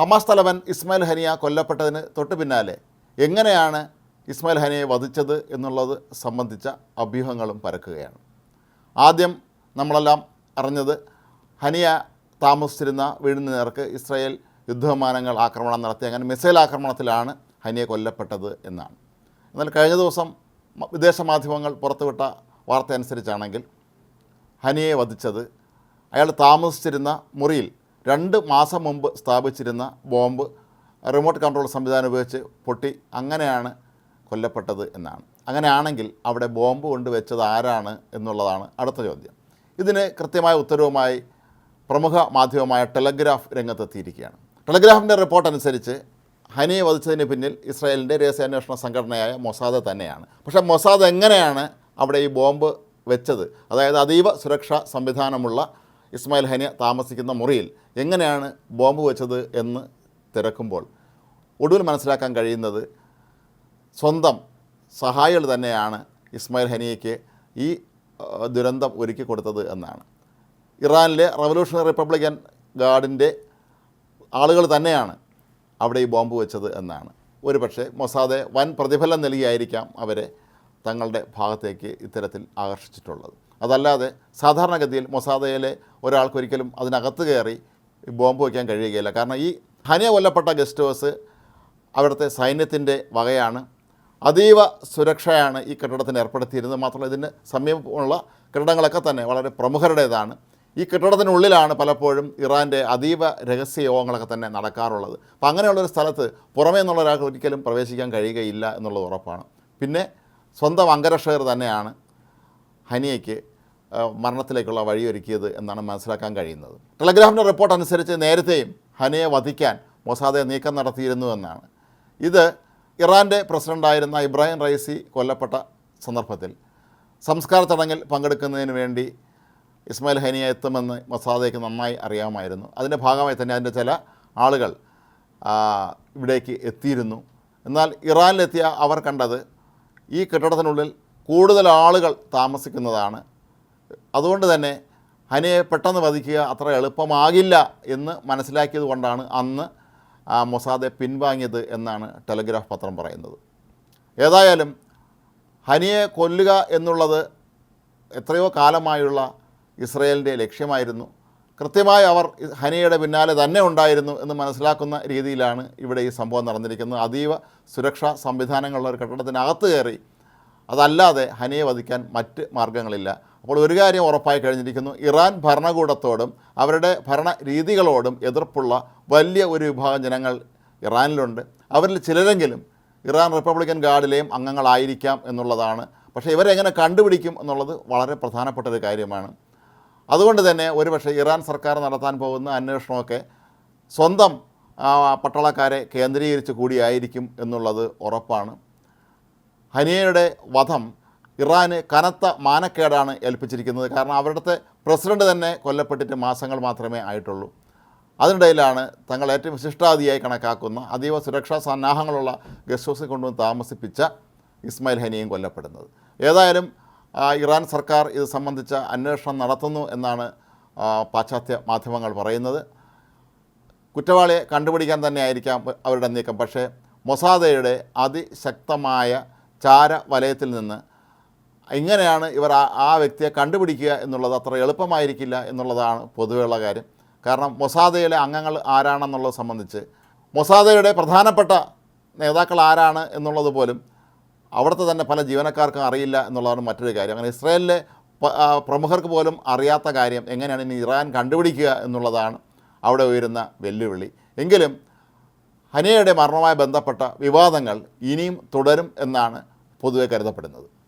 Hamas തലവൻ ഇസ്മായിൽ ഹനിയ കൊല്ലപ്പെട്ടതിന് തൊട്ട് പിന്നാലെ എങ്ങനെയാണ് ഇസ്മായിൽ ഹനിയെ വധിച്ചത് എന്നുള്ളത് സംബന്ധിച്ച അഭ്യൂഹങ്ങളും പരക്കുകയാണ്. ആദ്യം നമ്മളെല്ലാം അറിഞ്ഞത് ഹനിയ താമസിച്ചിരുന്ന വീടിന് നേർക്ക് ഇസ്രായേൽ യുദ്ധവിമാനങ്ങൾ ആക്രമണം നടത്തി അങ്ങനെ മിസൈൽ ആക്രമണത്തിലാണ് ഹനിയെ കൊല്ലപ്പെട്ടത് എന്നാണ്. എന്നാൽ കഴിഞ്ഞ ദിവസം വിദേശ മാധ്യമങ്ങൾ പുറത്തുവിട്ട വാർത്ത അനുസരിച്ചാണെങ്കിൽ ഹനിയെ വധിച്ചത് അയാൾ താമസിച്ചിരുന്ന മുറിയിൽ രണ്ട് മാസം മുമ്പ് സ്ഥാപിച്ചിരുന്ന ബോംബ് റിമോട്ട് കൺട്രോൾ സംവിധാനം ഉപയോഗിച്ച് പൊട്ടി അങ്ങനെയാണ് കൊല്ലപ്പെട്ടത് എന്നാണ്. അങ്ങനെയാണെങ്കിൽ അവിടെ ബോംബ് കൊണ്ട് വെച്ചത് ആരാണ് എന്നുള്ളതാണ് അടുത്ത ചോദ്യം. ഇതിന് കൃത്യമായ ഉത്തരവുമായി പ്രമുഖ മാധ്യമമായ ടെലഗ്രാഫ് രംഗത്തെത്തിയിരിക്കുകയാണ്. ടെലഗ്രാഫിന്റെ റിപ്പോർട്ട് അനുസരിച്ച് ഹനിയെ വധിച്ചതിന് പിന്നിൽ ഇസ്രായേലിന്റെ രഹസ്യാന്വേഷണ സംഘടനയായ മൊസാദ് തന്നെയാണ്. പക്ഷേ മൊസാദ് എങ്ങനെയാണ് അവിടെ ഈ ബോംബ് വെച്ചത്? അതായത് അതീവ സുരക്ഷാ സംവിധാനമുള്ള ഇസ്മായിൽ ഹനിയ താമസിക്കുന്ന മുറിയിൽ എങ്ങനെയാണ് ബോംബ് വെച്ചത് എന്ന് തിരക്കുമ്പോൾ ഒടുവിൽ മനസ്സിലാക്കാൻ കഴിയുന്നത് സ്വന്തം സഹായികൾ തന്നെയാണ് ഇസ്മായിൽ ഹനിയയ്ക്ക് ഈ ദുരന്തം ഒരുക്കി കൊടുത്തത് എന്നാണ്. ഇറാനിലെ റവല്യൂഷണറി റിപ്പബ്ലിക്കൻ ഗാർഡിന്റെ ആളുകൾ തന്നെയാണ് അവിടെ ഈ ബോംബ് വെച്ചത് എന്നാണ്. ഒരു പക്ഷേ മൊസാദെ വൻ പ്രതിഫലം നൽകിയായിരിക്കാം അവരെ തങ്ങളുടെ ഭാഗത്തേക്ക് ഇത്തരത്തിൽ ആകർഷിച്ചിട്ടുള്ളത്. അതല്ലാതെ സാധാരണഗതിയിൽ മൊസാദയിലെ ഒരാൾക്കൊരിക്കലും അതിനകത്ത് കയറി ബോംബ് വയ്ക്കാൻ കഴിയുകയില്ല. കാരണം ഈ ഹനിയ കൊല്ലപ്പെട്ട ഗസ്റ്റ് ഹൗസ് അവിടുത്തെ സൈന്യത്തിന്റെ വകയാണ്. അതീവ സുരക്ഷയാണ് ഈ കെട്ടിടത്തിന് ഏർപ്പെടുത്തിയിരുന്നത്. മാത്രമല്ല ഇതിന് സമീപമുള്ള കെട്ടിടങ്ങളൊക്കെ തന്നെ വളരെ പ്രമുഖരുടേതാണ്. ഈ കെട്ടിടത്തിനുള്ളിലാണ് പലപ്പോഴും ഇറാന്റെ അതീവ രഹസ്യ യോഗങ്ങളൊക്കെ തന്നെ നടക്കാറുള്ളത്. അപ്പം അങ്ങനെയുള്ളൊരു സ്ഥലത്ത് പുറമേ നിന്നുള്ള ഒരാൾക്ക് ഒരിക്കലും പ്രവേശിക്കാൻ കഴിയുകയില്ല എന്നുള്ളത് ഉറപ്പാണ്. പിന്നെ സ്വന്തം അംഗരക്ഷകർ തന്നെയാണ് ഹനിയയ്ക്ക് മരണത്തിലേക്കുള്ള വഴിയൊരുക്കിയത് എന്നാണ് മനസ്സിലാക്കാൻ കഴിയുന്നത്. ടെലഗ്രാഫിന്റെ റിപ്പോർട്ട് അനുസരിച്ച് നേരത്തെയും ഹനയെ വധിക്കാൻ മൊസാദെ നീക്കം നടത്തിയിരുന്നു എന്നാണ്. ഇത് ഇറാന്റെ പ്രസിഡന്റായിരുന്ന ഇബ്രാഹിം റൈസി കൊല്ലപ്പെട്ട സന്ദർഭത്തിൽ സംസ്കാര ചടങ്ങിൽ പങ്കെടുക്കുന്നതിന് വേണ്ടി ഇസ്മായിൽ ഹനിയ എത്തുമെന്ന് മൊസാദയ്ക്ക് നന്നായി അറിയാമായിരുന്നു. അതിന്റെ ഭാഗമായി തന്നെ അതിന്റെ ചില ആളുകൾ ഇവിടേക്ക് എത്തിയിരുന്നു. എന്നാൽ ഇറാനിലെത്തിയ അവർ കണ്ടത് ഈ കെട്ടിടത്തിനുള്ളിൽ കൂടുതൽ ആളുകൾ താമസിക്കുന്നതാണ് അതുകൊണ്ട് തന്നെ ഹനിയെ പെട്ടെന്ന് വധിക്കുക അത്ര എളുപ്പമാകില്ല എന്ന് മനസ്സിലാക്കിയത് കൊണ്ടാണ് അന്ന് മൊസാദെ പിൻവാങ്ങിയത് എന്നാണ് ടെലഗ്രാഫ് പത്രം പറയുന്നത്. ഏതായാലും ഹനിയെ കൊല്ലുക എന്നുള്ളത് എത്രയോ കാലമായുള്ള ഇസ്രയേലിന്റെ ലക്ഷ്യമായിരുന്നു. കൃത്യമായി അവർ ഹനിയുടെ പിന്നാലെ തന്നെ ഉണ്ടായിരുന്നു എന്ന് മനസ്സിലാക്കുന്ന രീതിയിലാണ് ഇവിടെ ഈ സംഭവം നടന്നിരിക്കുന്നത്. അതീവ സുരക്ഷാ സംവിധാനങ്ങളുള്ള ഒരു കെട്ടിടത്തിനകത്ത് കയറി അതല്ലാതെ ഹനിയെ വധിക്കാൻ മറ്റ് മാർഗങ്ങളില്ല അപ്പോൾ ഒരു കാര്യം ഉറപ്പായി കഴിഞ്ഞിരിക്കുന്നു. ഇറാൻ ഭരണകൂടത്തോടും അവരുടെ ഭരണ രീതികളോടും എതിർപ്പുള്ള വലിയ ഒരു വിഭാഗം ജനങ്ങൾ ഇറാനിലുണ്ട്. അവരിൽ ചിലരെങ്കിലും ഇറാൻ റിപ്പബ്ലിക്കൻ ഗാർഡിലെയും അംഗങ്ങളായിരിക്കാം എന്നുള്ളതാണ്. പക്ഷേ ഇവരെങ്ങനെ കണ്ടുപിടിക്കും എന്നുള്ളത് വളരെ പ്രധാനപ്പെട്ട ഒരു കാര്യമാണ്. അതുകൊണ്ട് തന്നെ ഒരുപക്ഷെ ഇറാൻ സർക്കാർ നടത്താൻ പോകുന്ന അന്വേഷണമൊക്കെ സ്വന്തം പട്ടാളക്കാരെ കേന്ദ്രീകരിച്ച് കൂടിയായിരിക്കും എന്നുള്ളത് ഉറപ്പാണ്. ഹനിയയുടെ വധം ഇറാന് കനത്ത മാനക്കേടാണ് ഏൽപ്പിച്ചിരിക്കുന്നത്. കാരണം അവരുടെ പ്രസിഡന്റ് തന്നെ കൊല്ലപ്പെട്ടിട്ട് മാസങ്ങൾ മാത്രമേ ആയിട്ടുള്ളൂ. അതിനിടയിലാണ് തങ്ങൾ ഏറ്റവും വിശിഷ്ടാതിയായി കണക്കാക്കുന്ന അതീവ സുരക്ഷാ സന്നാഹങ്ങളുള്ള ഗസ്റ്റ് ഹൗസിൽ കൊണ്ടുവന്ന് താമസിപ്പിച്ച ഇസ്മായിൽ ഹനിയും കൊല്ലപ്പെടുന്നത്. ഏതായാലും ഇറാൻ സർക്കാർ ഇത് സംബന്ധിച്ച അന്വേഷണം നടത്തുന്നു എന്നാണ് പാശ്ചാത്യ മാധ്യമങ്ങൾ പറയുന്നത്. കുറ്റവാളിയെ കണ്ടുപിടിക്കാൻ തന്നെ ആയിരിക്കാം അവരുടെ നീക്കം. പക്ഷേ മൊസാദയുടെ അതിശക്തമായ ചാര വലയത്തിൽ നിന്ന് ഇങ്ങനെയാണ് ഇവർ ആ ആ വ്യക്തിയെ കണ്ടുപിടിക്കുക എന്നുള്ളത് അത്ര എളുപ്പമായിരിക്കില്ല എന്നുള്ളതാണ് പൊതുവെയുള്ള കാര്യം. കാരണം മൊസാദയിലെ അംഗങ്ങൾ ആരാണെന്നുള്ളത് സംബന്ധിച്ച് മൊസാദയുടെ പ്രധാനപ്പെട്ട നേതാക്കൾ ആരാണ് എന്നുള്ളത് പോലും അവിടുത്തെ തന്നെ പല ജീവനക്കാർക്കും അറിയില്ല എന്നുള്ളതാണ് മറ്റൊരു കാര്യം. അങ്ങനെ ഇസ്രയേലിലെ പ്രമുഖർക്ക് പോലും അറിയാത്ത കാര്യം എങ്ങനെയാണ് ഇനി ഇറാൻ കണ്ടുപിടിക്കുക എന്നുള്ളതാണ് അവിടെ ഉയരുന്ന വെല്ലുവിളി. എങ്കിലും ഹനിയയുടെ മരണവുമായി ബന്ധപ്പെട്ട വിവാദങ്ങൾ ഇനിയും തുടരും എന്നാണ് പൊതുവെ കരുതപ്പെടുന്നത്.